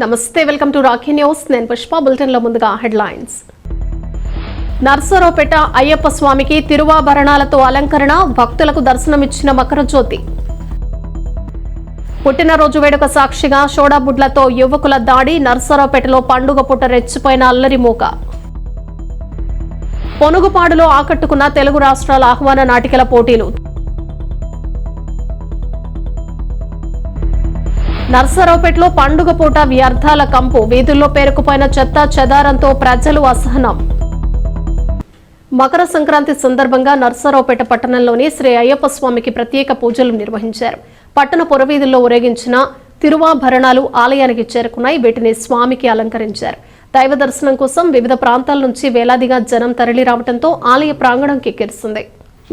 నమస్తే welcome to Rakhi news. నేను పుష్ప బులెటిన్లో ముందుగా హెడ్లైన్స్. నర్సరావుపేట అయ్యప్ప స్వామికి తిరువాభరణాలతో అలంకరణ భక్తులకు దర్శనమిచ్చిన మకర జ్యోతి పుట్టినరోజు వేడుక సాక్షిగా షోడాబుడ్లతో యువకుల దాడి నర్సరావుపేటలో పండుగ పుట్ట రెచ్చిపోయిన అల్లరి మూక. పొనుగుపాడులో ఆకట్టుకున్న తెలుగు రాష్ట్రాల ఆహ్వాన నాటికల పోటీలు. నర్సరావుపేటలో పండుగ పూట వ్యర్థాల కంపు. వీధుల్లో పేరుకుపోయిన చెత్త చెదారంతో ప్రజలు అసహనం. మకర సంక్రాంతి సందర్భంగా నర్సరావుపేట పట్టణంలోని శ్రీ అయ్యప్ప స్వామికి ప్రత్యేక పూజలు నిర్వహించారు. పట్టణ పురవీధుల్లో ఊరేగించిన తిరువాభరణాలు ఆలయానికి చేరుకున్నాయి. వీటిని స్వామికి అలంకరించారు. దైవ దర్శనం కోసం వివిధ ప్రాంతాల నుంచి వేలాదిగా జనం తరలి రావడంతో ఆలయ ప్రాంగణం కిక్కిరిసింది.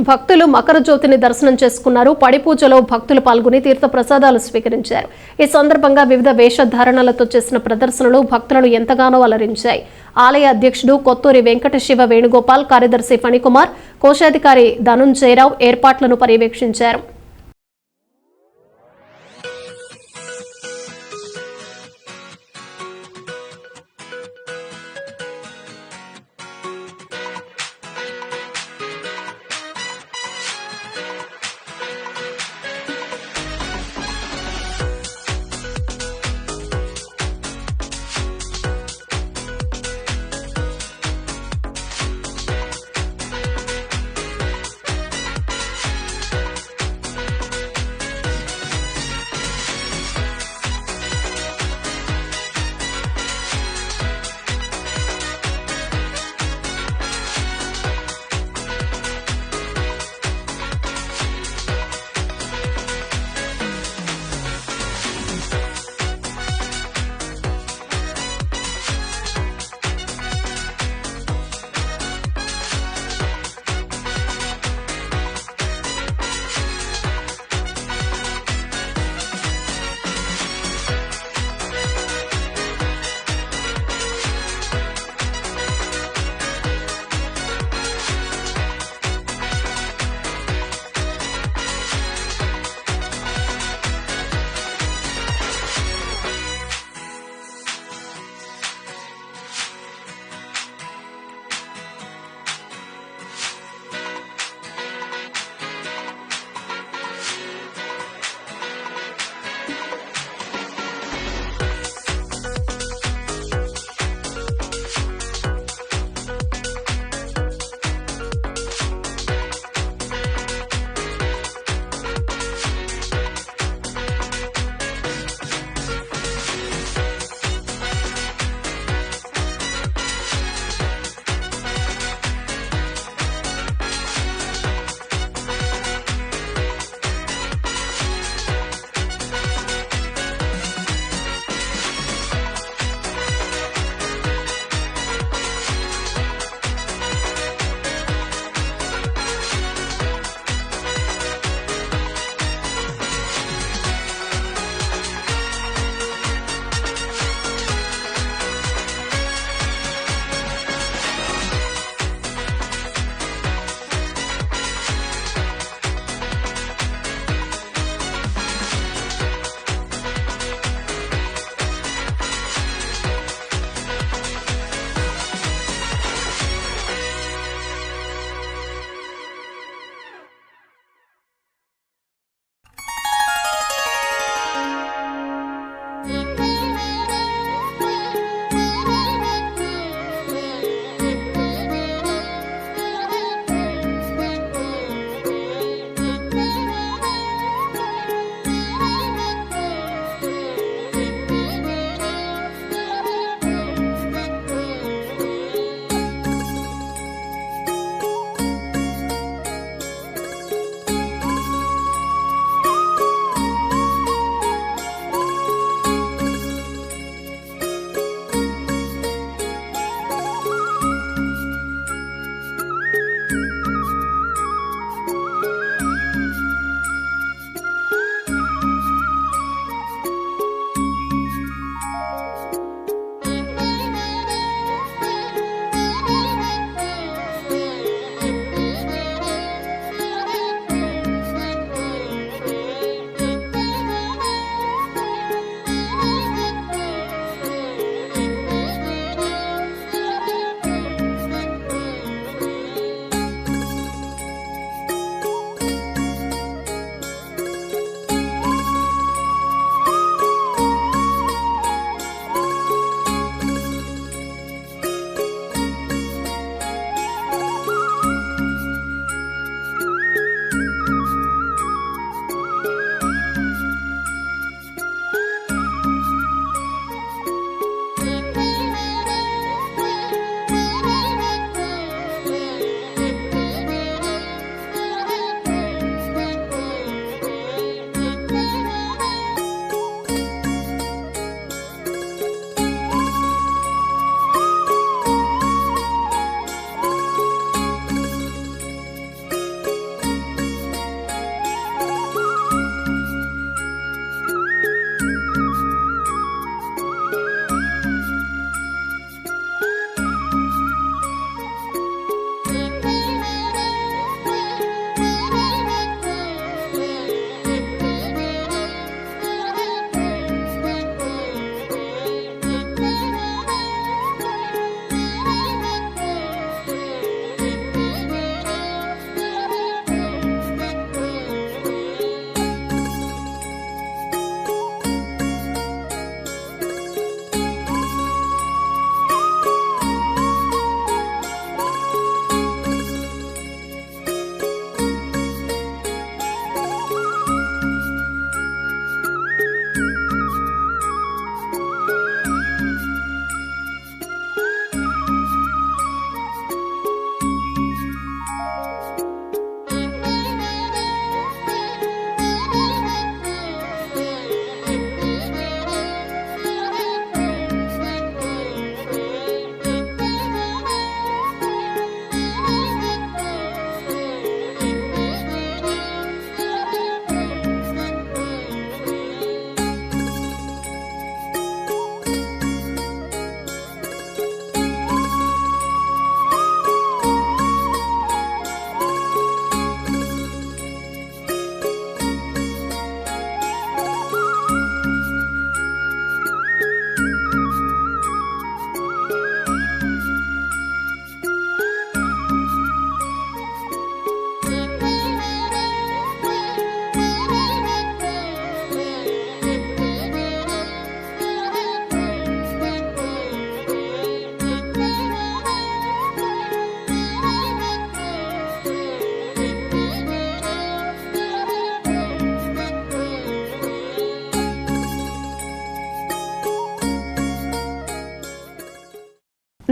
భక్తులు మకర జ్యోతిని దర్శనం చేసుకున్నారు. పడి పూజలో భక్తులు పాల్గొని తీర్థ ప్రసాదాలు స్వీకరించారు. ఈ సందర్భంగా వివిధ వేషధారణలతో చేసిన ప్రదర్శనలు భక్తులను ఎంతగానో అలరించాయి. ఆలయ అధ్యక్షుడు కొత్తూరి వెంకట శివ వేణుగోపాల్ కార్యదర్శి ఫణికుమార్ కోశాధికారి ధనుంజయరావు ఏర్పాట్లను పర్యవేక్షించారు.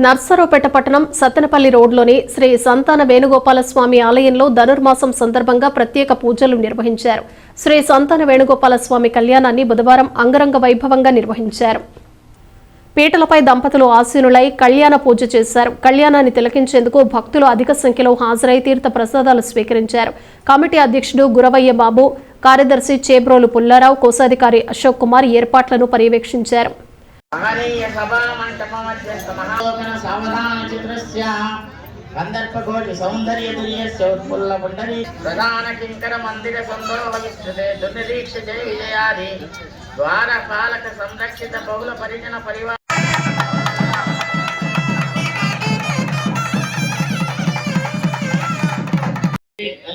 నర్సరావుపేట పట్టణం సత్తెనపల్లి రోడ్లోని శ్రీ సంతాన వేణుగోపాల స్వామి ఆలయంలో ధనుర్మాసం సందర్భంగా ప్రత్యేక పూజలు నిర్వహించారు. శ్రీ సంతాన వేణుగోపాల స్వామి కళ్యాణాన్ని బుధవారం అంగరంగ వైభవంగా నిర్వహించారు. పీటలపై దంపతులు ఆసీనులై కళ్యాణ పూజ చేశారు. కళ్యాణాన్ని తిలకించేందుకు భక్తులు అధిక సంఖ్యలో హాజరై తీర్థ ప్రసాదాలు స్వీకరించారు. కమిటీ అధ్యక్షుడు గురవయ్య బాబు కార్యదర్శి చేబ్రోలు పుల్లారావు కోశాధికారి అశోక్ కుమార్ ఏర్పాట్లను పర్యవేక్షించారు. మహనీయ సభా మంటపమధ్యస్థ మహాలోకన సావధాన చిత్రస్య. కందర్పకోటి సౌందర్య తుల్యస్య ఉత్పుల్ల పుండరీ. ప్రధాన కింకర మందిర సందోహ విస్తృతే దుర్నిరీక్ష జయ విజయాది. ద్వార పాలక సంరక్షిత బహుళ పరిజన పరివార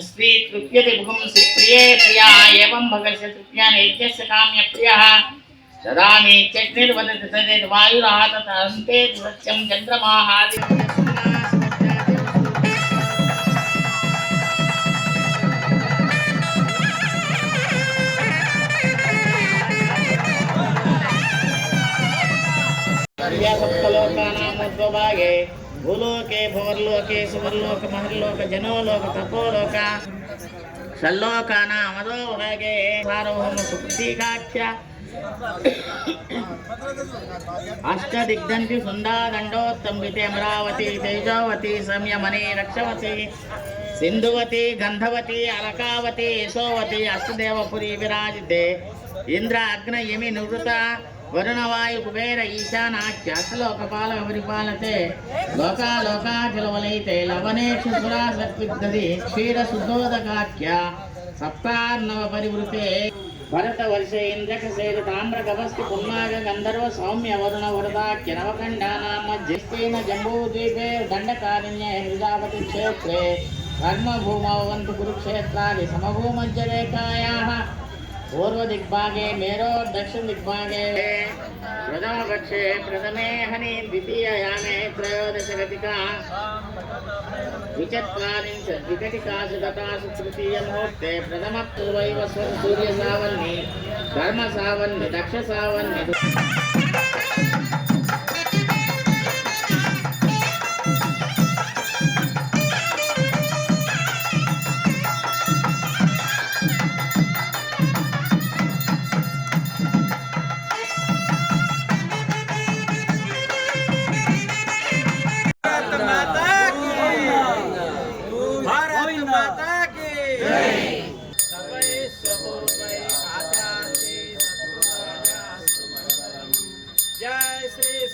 స్త్రీ తృప్యతి పుంసి ప్రియే ప్రియా. ఏవం భగస్య తృప్యాని యజ్ఞస్య కామ్య ప్రియః దదామి చక్నిర్వదతి తదేత్ వాయురాతత అంతే సత్యం చంద్రమాహాది సప్తలోకానాముద్భవాగే భూలోకే భువర్లోకే సువర్లోక మహర్లోక జనోలోక తపోలోక షల్లోకానామదో భాగే సార్వభౌమ సుప్రతీకాఖ్య అష్టదిగ్ధంతి సుందాదండోత్తంబితే అమరావతి తేజావతి సంయమని రక్షవతి సింధువతి గంధవతి అలకావతి యశోవతి అష్టదేవపురి విరాజితే ఇంద్ర అగ్న యమి నివృత వరుణవాయు కుబేర ఈశానాఖ్య శ్లోకపాల పరిపాలతే లోకా లోకాచలవలైతే లవనేక్షు సురా సత్విద్ధది క్షీర శుద్ధోదకాఖ్య సప్తార్ణవ పరివృతే భరత వర్ష ఇంద్రక సేన తామ్ర గవస్తి పున్నాగ గంధర్వ సౌమ్య వరుణ వరదాఖ్య నవకండానామ జ్యేష్ఠేన జంబూద్వీపే దండకారణ్య హృదావతి క్షేత్రే. కర్మభూమవంతు కురుక్షేత్రాది సమభూమధ్యరేఖాయా पूर्वदिग्भागे मेरो दक्षिणदिग्भागे प्रथमपक्षे प्रथमे हनि द्वितीययामे त्रयोदशघटिका द्विचत्वारिंश द्विघटिकासु गतासु तृतीयमुहूर्ते प्रथमपूर्वैव सूर्यसावन्नि धर्मसावन्नि दक्षसावन्नि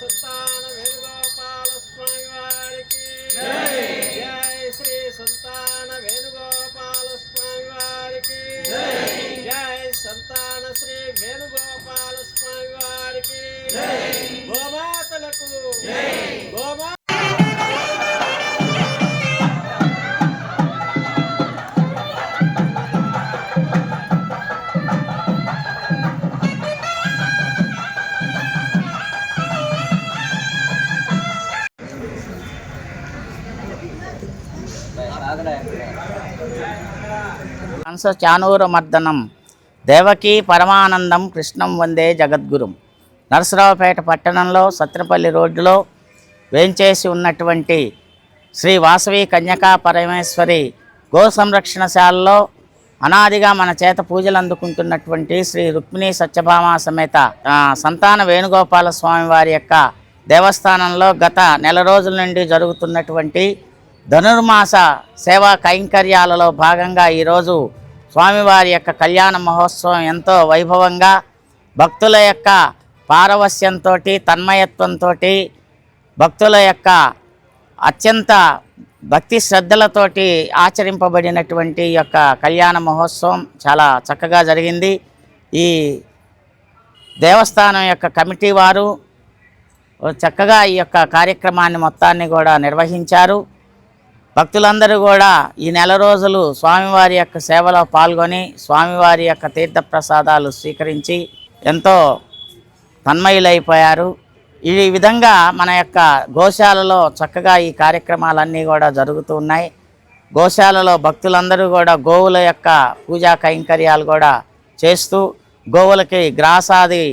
సంతాన వేణుగోపాల స్వామి వారికి. జై. శ్రీ సంతాన వేణుగోపాల స్వామి వారికి. జై. సంతాన శ్రీ వేణుగోపాల స్వామి వారికి. గోమాతలకు. గోమా చానూర చానూరమర్దనం దేవకీ పరమానందం కృష్ణం వందే జగద్గురుం. నరసరావుపేట పట్టణంలో సత్రపల్లి రోడ్డులో వేంచేసి ఉన్నటువంటి శ్రీ వాసవి కన్యకా పరమేశ్వరి గో సంరక్షణశాలలో అనాదిగా మన చేత పూజలు అందుకుంటున్నటువంటి శ్రీ రుక్మిణి సత్యభామ సమేత సంతాన వేణుగోపాల స్వామి వారి యొక్క దేవస్థానంలో గత నెల రోజుల నుండి జరుగుతున్నటువంటి ధనుర్మాస సేవా కైంకర్యాలలో భాగంగా ఈరోజు స్వామివారి యొక్క కళ్యాణ మహోత్సవం ఎంతో వైభవంగా భక్తుల యొక్క పారవస్యంతో తన్మయత్వంతో భక్తుల యొక్క అత్యంత భక్తి శ్రద్ధలతోటి ఆచరింపబడినటువంటి యొక్క కళ్యాణ మహోత్సవం చాలా చక్కగా జరిగింది. ఈ దేవస్థానం యొక్క కమిటీ వారు చక్కగా ఈ యొక్క కార్యక్రమాన్ని మొత్తాన్ని కూడా నిర్వహించారు. భక్తులందరూ కూడా ఈ నెల రోజులు స్వామివారి యొక్క సేవలో పాల్గొని స్వామివారి యొక్క తీర్థప్రసాదాలు స్వీకరించి ఎంతో తన్మయులైపోయారు. ఈ విధంగా మన యొక్క గోశాలలో చక్కగా ఈ కార్యక్రమాలన్నీ కూడా జరుగుతూ ఉన్నాయి. గోశాలలో భక్తులందరూ కూడా గోవుల యొక్క పూజా కైంకర్యాలు కూడా చేస్తూ గోవులకి గ్రాసాది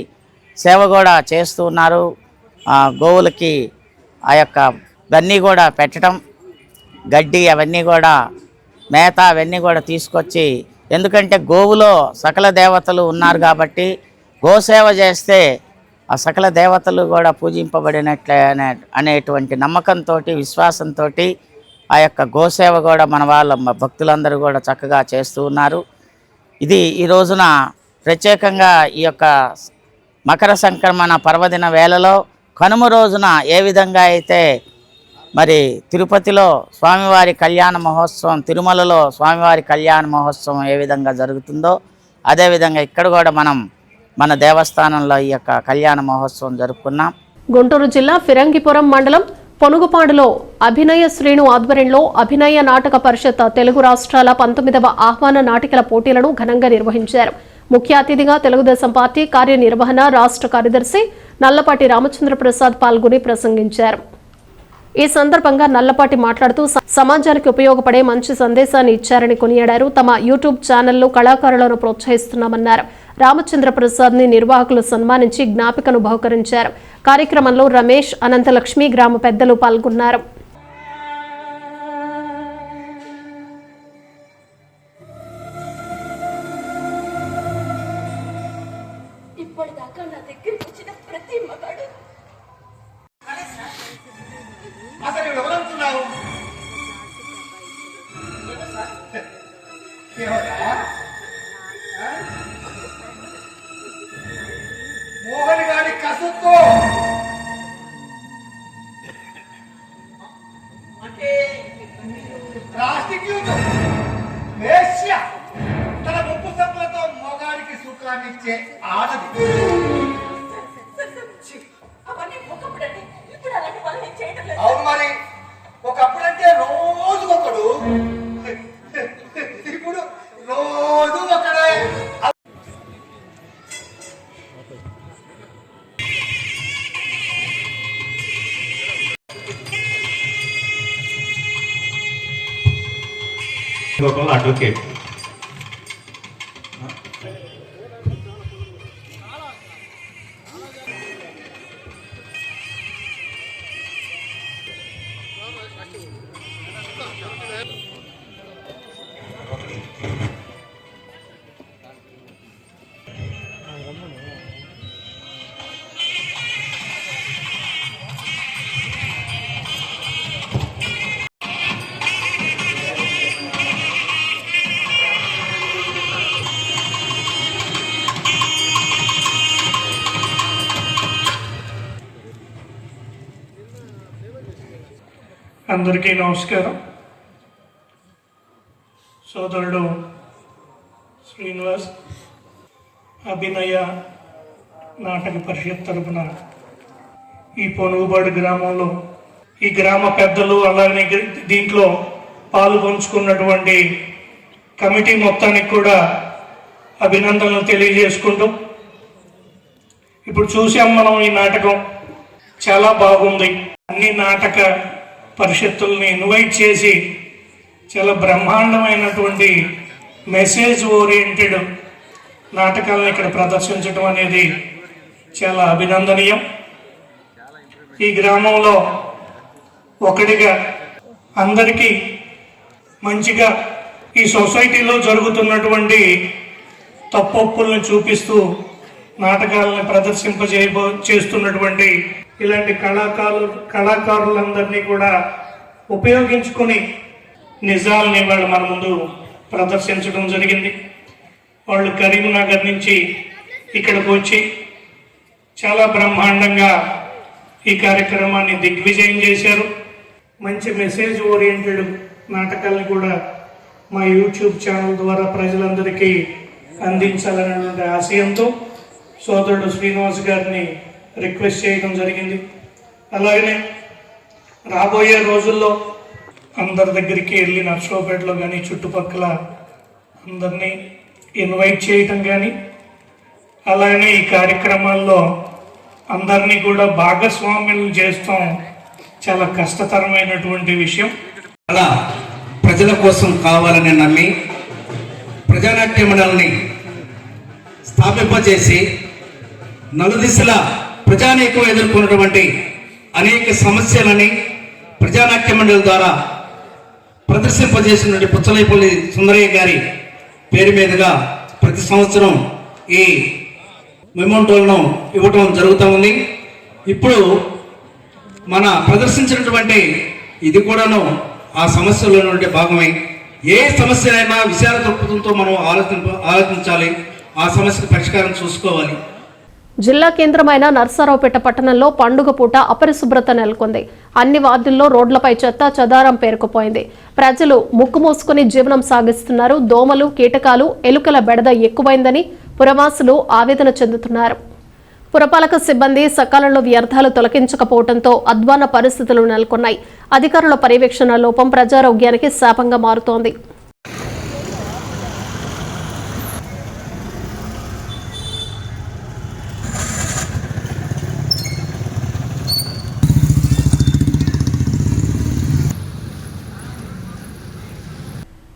సేవ కూడా చేస్తూ ఉన్నారు. గోవులకి ఆ యొక్క ఇవన్నీ కూడా పెట్టడం గడ్డి అవన్నీ కూడా మేత అవన్నీ కూడా తీసుకొచ్చి ఎందుకంటే గోవులో సకల దేవతలు ఉన్నారు కాబట్టి గోసేవ చేస్తే ఆ సకల దేవతలు కూడా పూజింపబడినట్లే అనే అనేటువంటి నమ్మకంతో విశ్వాసంతో ఆ యొక్క గోసేవ కూడా మన వాళ్ళ భక్తులందరూ కూడా చక్కగా చేస్తూ ఉన్నారు. ఇది ఈ రోజున ప్రత్యేకంగా ఈ యొక్క మకర సంక్రమణ పర్వదిన వేళలో కనుమ రోజున ఏ విధంగా అయితే మరి తిరుపతిలో స్వామివారి కళ్యాణ మహోత్సవం తిరుమలలో స్వామివారి కళ్యాణ మహోత్సవం ఏ విధంగా జరుగుతుందో అదేవిధంగా ఇక్కడ కూడా మనం మన దేవస్థానంలో ఈ యొక్క కళ్యాణ మహోత్సవం జరుపుకున్నాం. గుంటూరు జిల్లా ఫిరంగిపురం మండలం పొనుగుపాడులో అభినయ శ్రేణు ఆధ్వర్యంలో అభినయ నాటక పరిషత్ తెలుగు రాష్ట్రాల పంతొమ్మిదవ ఆహ్వాన నాటికల పోటీలను ఘనంగా నిర్వహించారు. ముఖ్య అతిథిగా తెలుగుదేశం పార్టీ కార్యనిర్వహణ రాష్ట్ర కార్యదర్శి నల్లపాటి రామచంద్ర ప్రసాద్ పాల్గొని ప్రసంగించారు. ఈ సందర్భంగా నల్లపాటి మాట్లాడుతూ సమాజానికి ఉపయోగపడే మంచి సందేశాన్ని ఇచ్చారని కొనియాడారు. తమ యూట్యూబ్ ఛానల్లో కళాకారులను ప్రోత్సహిస్తున్నామన్నారు. రామచంద్ర ప్రసాద్ని నిర్వాహకులు సన్మానించి జ్ఞాపికను బహుకరించారు. కార్యక్రమంలో రమేష్ అనంతలక్ష్మి గ్రామ పెద్దలు పాల్గొన్నారు. సుఖాన్నిచ్చే ఆడది. అవును మరి. ఒకప్పుడంటే రోజుకొకడు ఇప్పుడు రోజు ఒకడే. అడ్వకేట్. అందరికీ నమస్కారం. సోదరుడు శ్రీనివాస్ అభినయ నాటక పరిషత్ తరపున ఈ పొనుగుబాడు గ్రామంలో ఈ గ్రామ పెద్దలు అలాగే దీంట్లో పాలు పంచుకున్నటువంటి కమిటీ మొత్తానికి కూడా అభినందనలు తెలియజేసుకుంటూ ఇప్పుడు చూసాం మనం ఈ నాటకం. చాలా బాగుంది. అన్ని నాటక పరిషత్తుల్ని ఇన్వైట్ చేసి చాలా బ్రహ్మాండమైనటువంటి మెసేజ్ ఓరియంటెడ్ నాటకాలను ఇక్కడ ప్రదర్శించడం అనేది చాలా అభినందనీయం. ఈ గ్రామంలో ఒకటిగా అందరికీ మంచిగా ఈ సొసైటీలో జరుగుతున్నటువంటి తప్పొప్పుల్ని చూపిస్తూ నాటకాలను ప్రదర్శింపజేయబో చేస్తున్నటువంటి ఇలాంటి కళాకారులు కళాకారులందరినీ కూడా ఉపయోగించుకొని నిజాలని వాళ్ళు మన ముందు ప్రదర్శించడం జరిగింది. వాళ్ళు కరీంనగర్ నుంచి ఇక్కడికి వచ్చి చాలా బ్రహ్మాండంగా ఈ కార్యక్రమాన్ని దిగ్విజయం చేశారు. మంచి మెసేజ్ ఓరియంటెడ్ నాటకాలను కూడా మా యూట్యూబ్ ఛానల్ ద్వారా ప్రజలందరికీ అందించాలనేటువంటి ఆశయంతో సోదరుడు శ్రీనివాస్ గారిని రిక్వెస్ట్ చేయడం జరిగింది. అలాగనే రాబోయే రోజుల్లో అందరి దగ్గరికి వెళ్ళి నర్సరావుపేటలో కానీ చుట్టుపక్కల అందరినీ ఇన్వైట్ చేయటం కానీ అలాగనే ఈ కార్యక్రమాల్లో అందరినీ కూడా భాగస్వామ్యం చేస్తాం చాలా కష్టతరమైనటువంటి విషయం. అలా ప్రజల కోసం కావాలని నమ్మి ప్రజానాట్య మండలిని స్థాపింపజేసి నలుదిశల ప్రజానీకం ఎదుర్కొన్నటువంటి అనేక సమస్యలని ప్రజానాట్య మండలి ద్వారా ప్రదర్శింపజేసినటువంటి పుచ్చలైపల్లి సుందరయ్య గారి పేరు మీదుగా ప్రతి సంవత్సరం ఈ మెమోంటోలను ఇవ్వటం జరుగుతూ ఉంది. ఇప్పుడు మన ప్రదర్శించినటువంటి ఇది కూడాను ఆ సమస్యలో నుండి భాగమై. ఏ సమస్యలైనా విశాల దృక్పథంతో మనం ఆలోచింప ఆలోచించాలి. ఆ సమస్యకు పరిష్కారం చూసుకోవాలి. జిల్లా కేంద్రమైన నర్సారావుపేట పట్టణంలో పండుగ పూట అపరిశుభ్రత నెలకొంది. అన్ని వార్డుల్లో రోడ్లపై చెత్త చెదారం పేరుకుపోయింది. ప్రజలు ముక్కు మూసుకుని జీవనం సాగిస్తున్నారు. దోమలు కీటకాలు ఎలుకల బెడద ఎక్కువైందని పురవాసులు ఆవేదన చెందుతున్నారు. పురపాలక సిబ్బంది సకాలంలో వ్యర్థాలు తొలగించకపోవడంతో అధ్వాన పరిస్థితులు నెలకొన్నాయి. అధికారుల పర్యవేక్షణ లోపం ప్రజారోగ్యానికి శాపంగా మారుతోంది.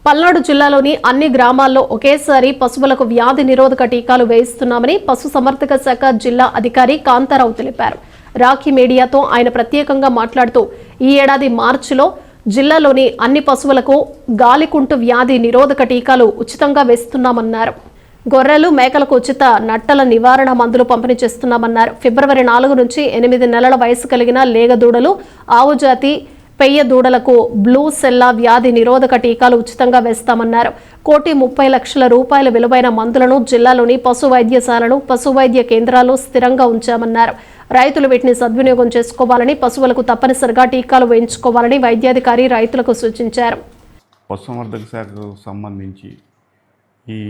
పల్నాడు జిల్లాలోని అన్ని గ్రామాల్లో ఒకేసారి పశువులకు వ్యాధి నిరోధక టీకాలు వేయిస్తున్నామని పశు సమర్థక శాఖ జిల్లా అధికారి కాంతారావు తెలిపారు. రాఖీ మీడియాతో ఆయన ప్రత్యేకంగా మాట్లాడుతూ ఈ ఏడాది మార్చిలో జిల్లాలోని అన్ని పశువులకు గాలికుంటు వ్యాధి నిరోధక టీకాలు ఉచితంగా వేస్తున్నామన్నారు. గొర్రెలు మేకలకు ఉచిత నట్టల నివారణ మందులు పంపిణీ చేస్తున్నామన్నారు. ఫిబ్రవరి నాలుగు నుంచి ఎనిమిది నెలల వయసు కలిగిన లేగదూడలు ఆవుజాతి జాతి పెయ్య దూడలకు బ్లూ సెల్లా వ్యాధి నిరోధక టీకాలు ఉచితంగా వేస్తామన్నారు. కోటి ముప్పై లక్షల రూపాయల విలువైన మందులను జిల్లాలోని పశు వైద్యశాలలు పశు వైద్య కేంద్రాలు స్థిరంగా ఉంచామన్నారు. రైతులు వీటిని సద్వినియోగం చేసుకోవాలని పశువులకు తప్పనిసరిగా టీకాలు వేయించుకోవాలని వైద్యాధికారి రైతులకు సూచించారు. పశుసంవర్ధక శాఖకు సంబంధించి ఈ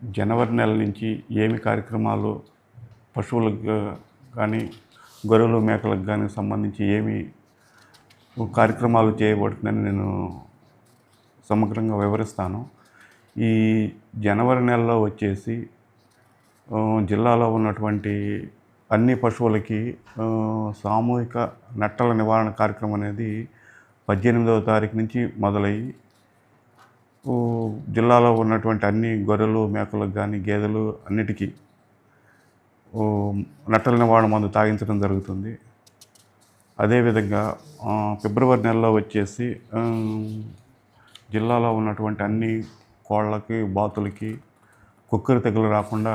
జనవరి నెల నుంచి ఏమి కార్యక్రమాలు పశువులకు కానీ గొర్రెలు మేకలకు కానీ సంబంధించి ఏమి కార్యక్రమాలు చేయబడుతుందని నేను సమగ్రంగా వివరిస్తాను. ఈ జనవరి నెలలో వచ్చేసి జిల్లాలో ఉన్నటువంటి అన్ని పశువులకి సామూహిక నట్టల నివారణ కార్యక్రమం అనేది పద్దెనిమిదవ తారీఖు నుంచి మొదలయ్యి జిల్లాలో ఉన్నటువంటి అన్ని గొర్రెలు మేకలకు కానీ గేదెలు అన్నిటికీ నట్టల నివారణ మందు తాగించడం జరుగుతుంది. అదేవిధంగా ఫిబ్రవరి నెలలో వచ్చేసి జిల్లాలో ఉన్నటువంటి అన్ని కోళ్ళకి బాతులకి కుక్కరి తెగులు రాకుండా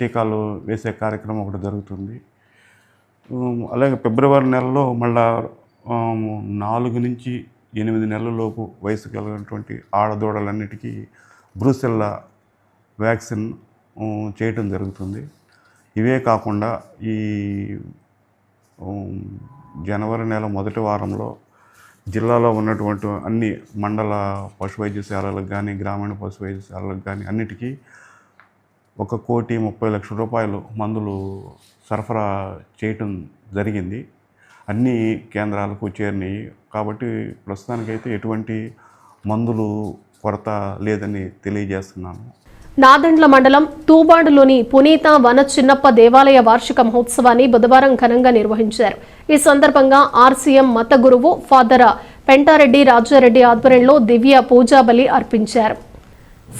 టీకాలు వేసే కార్యక్రమం ఒకటి జరుగుతుంది. అలాగే ఫిబ్రవరి నెలలో మళ్ళా నాలుగు నుంచి ఎనిమిది నెలల లోపు వయసు కలిగినటువంటి ఆడదూడలన్నిటికీ బ్రూసెల్లా వ్యాక్సిన్ చేయటం జరుగుతుంది. ఇవే కాకుండా ఈ జనవరి నెల మొదటి వారంలో జిల్లాలో ఉన్నటువంటి అన్ని మండల పశు వైద్యశాలలకు కానీ గ్రామీణ పశు వైద్యశాలలకు కానీ అన్నిటికీ ఒక కోటి ముప్పై లక్షల రూపాయలు మందులు సరఫరా చేయటం జరిగింది. అన్ని కేంద్రాలకు చేరినాయి. కాబట్టి ప్రస్తుతానికైతే ఎటువంటి మందులు కొరత లేదని తెలియజేస్తున్నాను. నాదెండ్ల మండలం తూబాడులోని పునీత వన చిన్నప్ప దేవాలయ వార్షిక మహోత్సవాన్ని బుధవారం ఘనంగా నిర్వహించారు. ఈ సందర్భంగా ఆర్సీఎం మత గురువు ఫాదర్ పెంటారెడ్డి రాజారెడ్డి ఆధ్వర్యంలో దివ్య పూజాబలి అర్పించారు.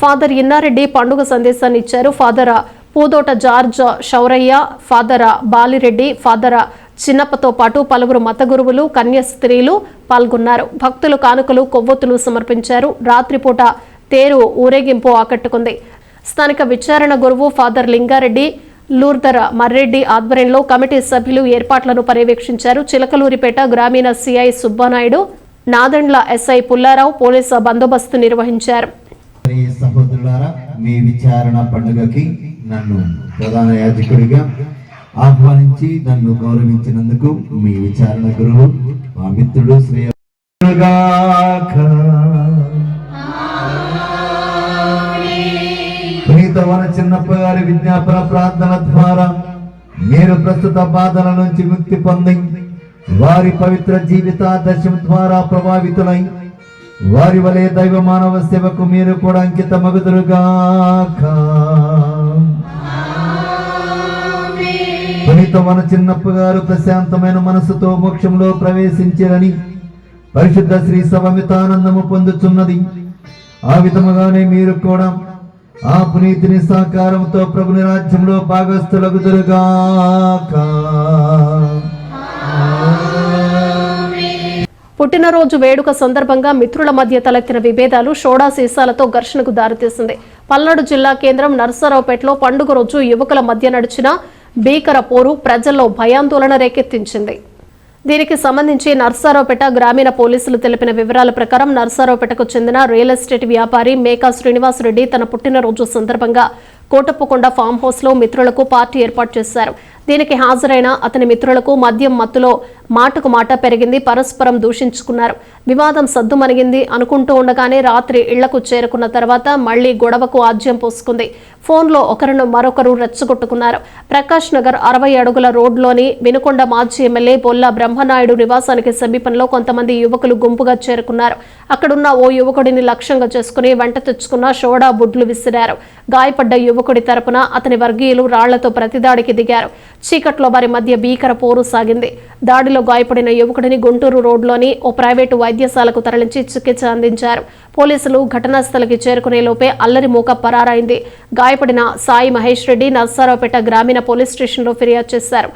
ఫాదర్ ఇన్నారెడ్డి పండుగ సందేశాన్ని ఇచ్చారు. Father Pudota George Shouraiah father Balireddy father చిన్నప్పతో పాటు పలువురు మత గురువులు కన్య స్త్రీలు పాల్గొన్నారు. భక్తులు కానుకలు కొవ్వొత్తులు సమర్పించారు. రాత్రిపూట తేరు ఊరేగింపు ఆకట్టుకుంది. స్థానిక విచారణ గురువు ఫాదర్ లింగారెడ్డి లూర్దర మర్రెడ్డి ఆధ్వర్యంలో కమిటీ సభ్యులు ఏర్పాట్లను పర్యవేక్షించారు. చిలకలూరిపేట గ్రామీణ CI Subbanaidu Nadendla SI Pullarao police బందోబస్తు నిర్వహించారు. మీ విచారణ పండుగకి నన్ను ప్రధాన యాజకుడిగా ఆహ్వానించి నన్ను గౌరవించినందుకు మీ విచారణ గురువు మా మిత్రుడు శ్రీ పునీత వన చిన్నప్ప గారి విజ్ఞాపన ప్రార్థన ద్వారా మీరు ప్రస్తుత బాధల నుంచి ముక్తి పొంది వారి పవిత్ర జీవితాదర్శం ద్వారా ప్రభావితులై వారి వలె దైవ మానవ సేవకు మీరు కూడా అంకితమగుదురుగాక పునీత మన చిన్నప్ప గారు ప్రశాంతమైన మనసుతో మోక్షంలో ప్రవేశించారని పరిశుద్ధ శ్రీ సభమితానందము పొందుతున్నది ఆ విధముగానే మీరు కూడా ఆ పునీతిని సహకారంతో ప్రభుని రాజ్యంలో భాగస్థులగుదురుగాక పుట్టినరోజు వేడుక సందర్భంగా మిత్రుల మధ్య తలెత్తిన విభేదాలు షోడా సీసాలతో ఘర్షణకు దారితీసింది. పల్నాడు జిల్లా కేంద్రం నర్సరావుపేటలో పండుగ రోజు యువకుల మధ్య నడిచిన భీకర పోరు ప్రజల్లో భయాందోళన రేకెత్తించింది. దీనికి సంబంధించి నర్సారావుపేట గ్రామీణ పోలీసులు తెలిపిన వివరాల ప్రకారం నర్సారావుపేటకు చెందిన రియల్ ఎస్టేట్ వ్యాపారి మేకా శ్రీనివాసరెడ్డి తన పుట్టినరోజు సందర్భంగా కోటప్పకొండ ఫామ్ హౌస్లో మిత్రులకు పార్టీ ఏర్పాటు చేశారు. దీనికి హాజరైన అతని మిత్రులకు మద్యం మత్తులో మాటకు మాట పెరిగింది. పరస్పరం దూషించుకున్నారు. వివాదం సద్దుమణిగింది అనుకుంటూ ఉండగానే రాత్రి ఇళ్ళకు చేరుకున్న తర్వాత మళ్ళీ గొడవకు ఆజ్యం పోసుకుంది. ఫోన్లో ఒకరిను మరొకరు రెచ్చగొట్టుకున్నారు. ప్రకాష్ నగర్ అరవై అడుగుల రోడ్లోని వినుకొండ మాజీ ఎమ్మెల్యే బొల్ల బ్రహ్మనాయుడు నివాసానికి సమీపంలో కొంతమంది యువకులు గుంపుగా చేరుకున్నారు. అక్కడున్న ఓ యువకుడిని లక్ష్యంగా చేసుకుని వెంట తెచ్చుకున్న షోడా బుడ్లు విసిరారు. గాయపడ్డ యువకుడి తరపున అతని వర్గీయులు రాళ్ళతో ప్రతిదాడికి దిగారు. చీకట్లో వారి మధ్య భీకర పోరు సాగింది. దాడిలో గాయపడిన యువకుడిని గుంటూరు రోడ్లోని ఓ ప్రైవేటు వైద్యశాలకు తరలించి చికిత్స అందించారు. పోలీసులు ఘటనా స్థలికి చేరుకునే లోపే అల్లరి మూక పరారైంది. గాయపడిన సాయి మహేష్ రెడ్డి నర్సారావుపేట గ్రామీణ పోలీస్ స్టేషన్లో ఫిర్యాదు చేశారు.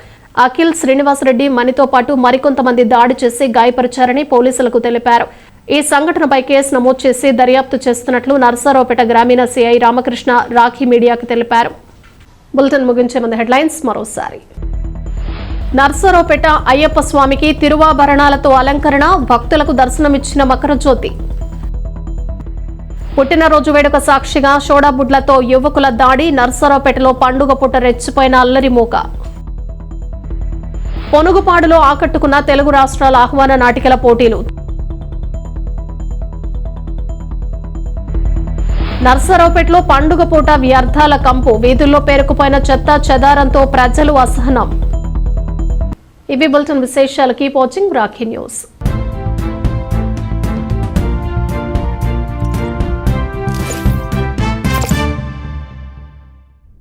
అఖిల్ శ్రీనివాసరెడ్డి మణితో పాటు మరికొంతమంది దాడి చేసి గాయపరిచారని పోలీసులకు తెలిపారు. ఈ సంఘటనపై కేసు నమోదు చేసి దర్యాప్తు చేస్తున్నట్లు నర్సారావుపేట గ్రామీణ సిఐ రామకృష్ణ రాఖీ మీడియాకు తెలిపారు. బులెటిన్ ముగించే ముందు హెడ్లైన్స్ మరోసారి. నర్సరావుపేట అయ్యప్ప స్వామికి తిరువాభరణాలతో అలంకరణ భక్తులకు దర్శనమిచ్చిన మకరజ్యోతి. పుట్టినరోజు వేడుక సాక్షిగా షోడాబుడ్లతో యువకుల దాడి నర్సరావుపేటలో పండుగ పుట్ట రెచ్చిపోయిన అల్లరి మూక. పొనుగుపాడులో ఆకట్టుకున్న తెలుగు రాష్ట్రాల ఆహ్వాన నాటికల పోటీలు. నర్సరావుపేటలో పండుగ పూట వ్యర్థాల కంపు. వీధుల్లో పేరుకుపోయిన చెత్త చెదారంతో ప్రజలు అసహనం. ఇవి బులెటిన్ విశేషాలు కీప్ వాచింగ్ రాఖీ న్యూస్.